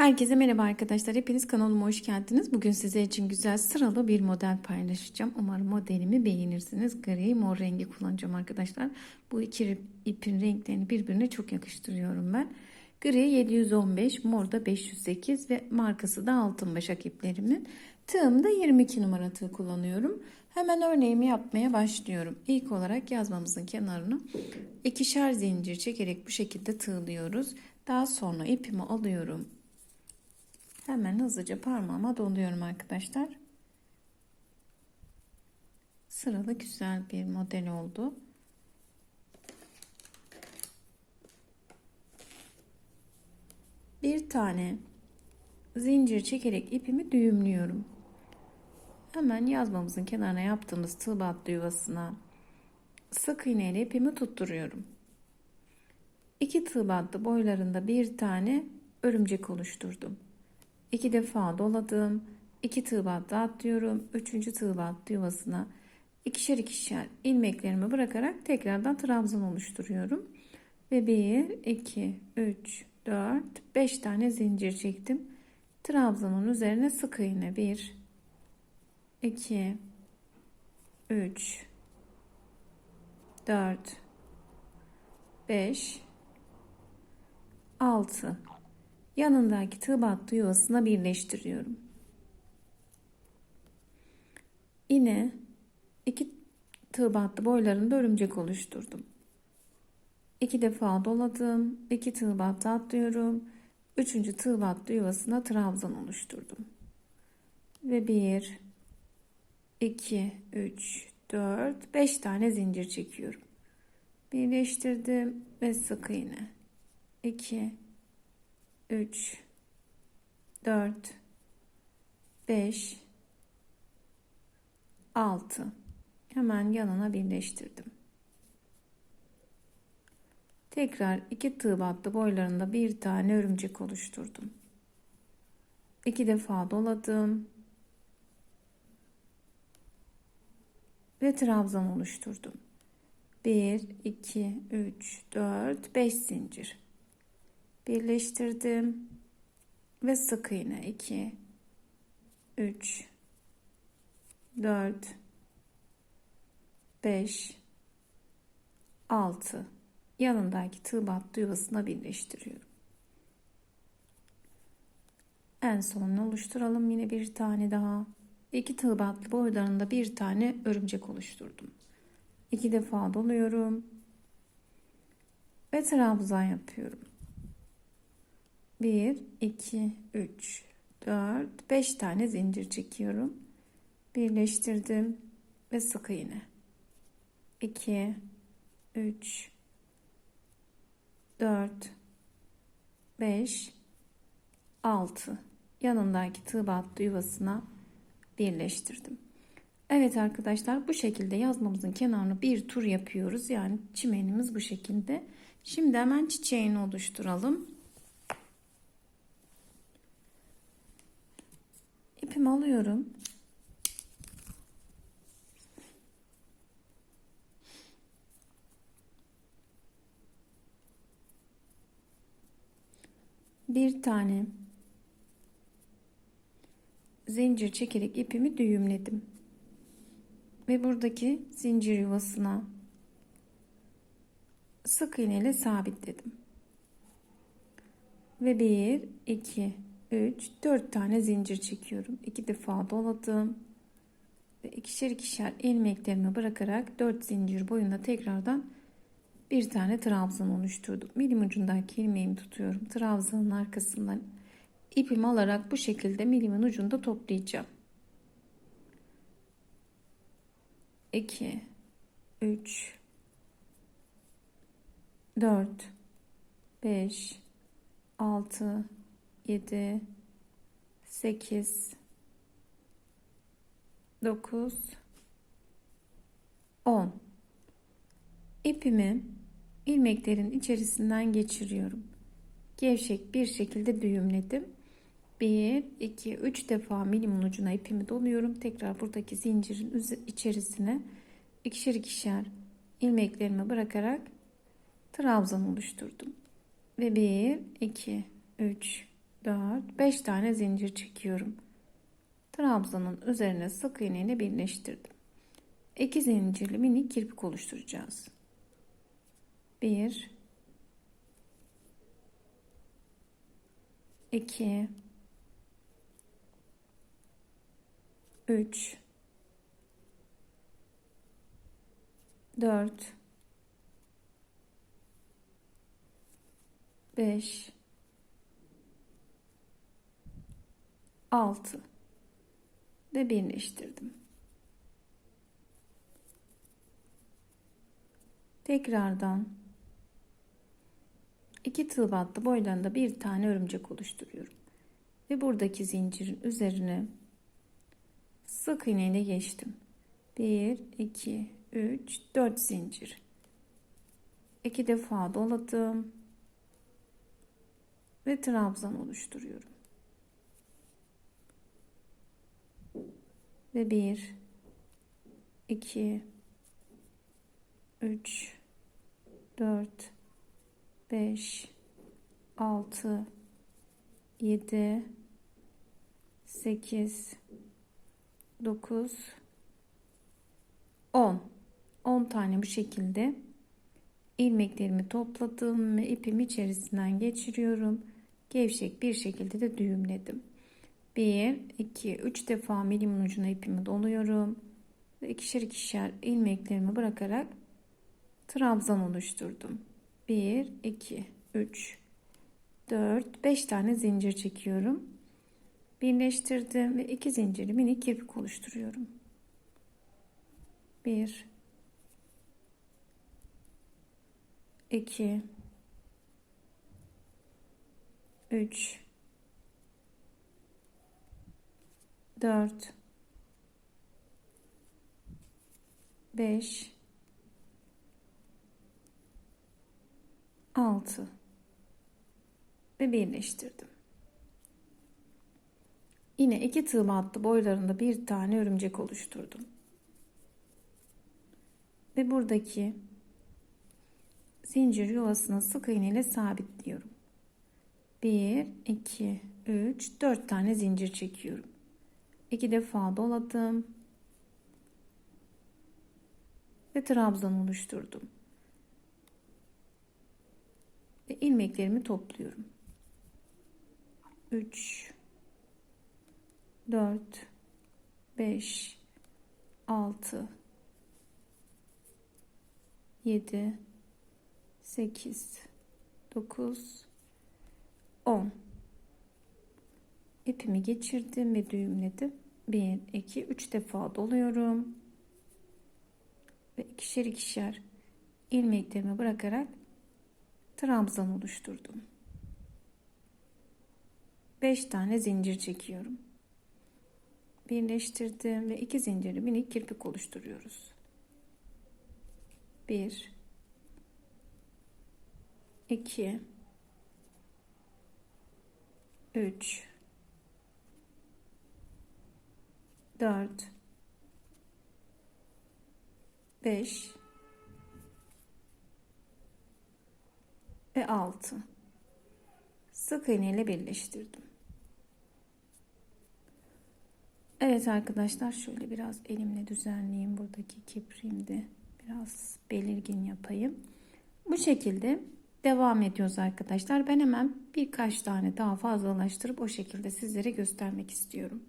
Herkese merhaba arkadaşlar. Hepiniz kanalıma hoş geldiniz. Bugün size için güzel sıralı bir model paylaşacağım. Umarım modelimi beğenirsiniz. Gri mor rengi kullanacağım arkadaşlar. Bu iki ipin renklerini birbirine çok yakıştırıyorum ben. Gri 715, mor da 508 ve markası da altın başak iplerimin. Tığımda 22 numara tığ kullanıyorum. Hemen örneğimi yapmaya başlıyorum. İlk olarak yazmamızın kenarını ikişer zincir çekerek bu şekilde tığlıyoruz. Daha sonra ipimi alıyorum. Hemen hızlıca parmağıma doluyorum arkadaşlar. Sıralı güzel bir model oldu. Bir tane zincir çekerek ipimi düğümlüyorum. Hemen yazmamızın kenarına yaptığımız tığ battı yuvasına sık iğne ile ipimi tutturuyorum. İki tığ battı boylarında bir tane örümcek oluşturdum. İki defa doladım. iki tığ battı atlıyorum. Üçüncü tığ battı yuvasına ikişer ikişer ilmeklerimi bırakarak tekrardan trabzan oluşturuyorum. Ve 1, 2, 3, 4, 5 tane zincir çektim. Trabzanın üzerine sık iğne 1, 2, 3, 4, 5, 6 yanındaki tığ battı yuvasına birleştiriyorum. Yine iki tığ battı boylarında örümcek oluşturdum. İki defa doladım. iki tığ atlıyorum. Üçüncü tığ yuvasına trabzan oluşturdum. Ve bir, iki, üç, dört, beş tane zincir çekiyorum. Birleştirdim ve sık iğne. 2 3 4 5 6 hemen yanına birleştirdim. Tekrar iki tığ battı boylarında bir tane örümcek oluşturdum. İki defa doladım. Ve trabzan oluşturdum. 1 2 3 4 5 zincir birleştirdim ve sık iğne 2 3 4 5 6 yanındaki tığ battı yuvasına birleştiriyorum. En sonunu oluşturalım yine bir tane daha. İki tığ battı boylarında bir tane örümcek oluşturdum. İki defa doluyorum ve trabzan yapıyorum. 1 2 3 4 5 tane zincir çekiyorum. Birleştirdim ve sık iğne. 2 3 4 5 6 yanındaki tığ battı yuvasına birleştirdim. Evet arkadaşlar bu şekilde yazmamızın kenarını bir tur yapıyoruz. Yani çimenimiz bu şekilde. Şimdi hemen çiçeğini oluşturalım. İpimi alıyorum. Bir tane zincir çekerek ipimi düğümledim. Ve buradaki zincir yuvasına sık iğne ile sabitledim. Ve bir, iki, 3, 4 tane zincir çekiyorum. 2 defa doladım. Ve ikişer ikişer ilmeklerimi bırakarak 4 zincir boyunda tekrardan bir tane trabzan oluşturdum. Milim ucundaki ilmeğimi tutuyorum. Trabzanın arkasından ipimi alarak bu şekilde milimin ucunda toplayacağım. 2 3 4 5 6 7 8 9 10 ipimi ilmeklerin içerisinden geçiriyorum. Gevşek bir şekilde düğümledim. 1 2 3 defa milimin ucuna ipimi doluyorum. Tekrar buradaki zincirin içerisine ikişer ikişer ilmeklerimi bırakarak trabzan oluşturdum. Ve 1 2 3 4, 5 tane zincir çekiyorum. Trabzanın üzerine sık iğne ile birleştirdim. 2 zincirli minik kirpik oluşturacağız. 1 2 3 4 5 6 ve birleştirdim. Tekrardan iki tığ battı boylarında bir tane örümcek oluşturuyorum. Ve buradaki zincirin üzerine sık iğneyle geçtim. 1 2 3 4 zincir. İki defa doladım ve trabzan oluşturuyorum. Ve 1 2 3 4 5 6 7 8 9 10 10 tane bu şekilde ilmeklerimi topladım ve ipimi içerisinden geçiriyorum. Gevşek bir şekilde de düğümledim. 1 2 3 defa milimin ucuna ipimi doluyorum ve ikişer ikişer ilmeklerimi bırakarak trabzan oluşturdum. 1 2 3 4 5 tane zincir çekiyorum. Birleştirdim ve iki zincirli minik kirpik oluşturuyorum. 1 2 3 4 5 6 ve birleştirdim. Yine iki tığ battı boylarında bir tane örümcek oluşturdum. Ve buradaki zincir yuvasına sık iğne ile sabitliyorum. 1 2 3 4 tane zincir çekiyorum. 2 defa doladım. Ve trabzan oluşturdum. Ve ilmeklerimi topluyorum. 3 4 5 6 7 8 9 10 ipimi geçirdim ve düğümledim 1 2 3 defa doluyorum. Ve ikişer ikişer ilmeklerimi bırakarak trabzan oluşturdum. 5 tane zincir çekiyorum. Birleştirdim ve iki zincirli minik kirpik oluşturuyoruz. 1 2 3 4 5 ve 6 sık iğne ile birleştirdim. Evet arkadaşlar şöyle biraz elimle düzenleyeyim buradaki kipriğimi de biraz belirgin yapayım. Bu şekilde devam ediyoruz arkadaşlar. Ben hemen birkaç tane daha fazlalaştırıp o şekilde sizlere göstermek istiyorum.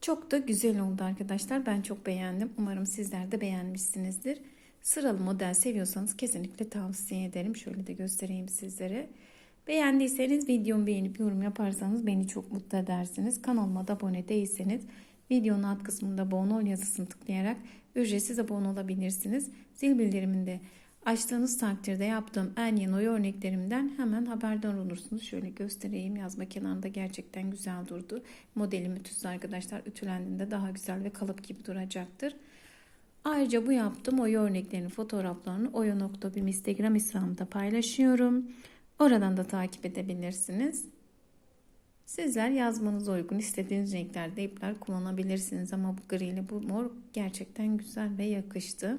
Çok da güzel oldu arkadaşlar. Ben çok beğendim. Umarım sizler de beğenmişsinizdir. Sıralı model seviyorsanız kesinlikle tavsiye ederim. Şöyle de göstereyim sizlere. Beğendiyseniz videomu beğenip yorum yaparsanız beni çok mutlu edersiniz. Kanalıma da abone değilseniz videonun alt kısmında abone ol yazısını tıklayarak ücretsiz abone olabilirsiniz. Zil bildiriminde açtığınız takdirde yaptığım en yeni oy örneklerimden hemen haberdar olursunuz. Şöyle göstereyim yazma kenarında gerçekten güzel durdu. Modelim ütüsü arkadaşlar ütülendiğinde daha güzel ve kalıp gibi duracaktır. Ayrıca bu yaptığım oy örneklerinin fotoğraflarını oyo.bim Instagram hesabımda paylaşıyorum. Oradan da takip edebilirsiniz. Sizler yazmanıza uygun istediğiniz renklerde ipler kullanabilirsiniz ama bu gri ile bu mor gerçekten güzel ve yakıştı.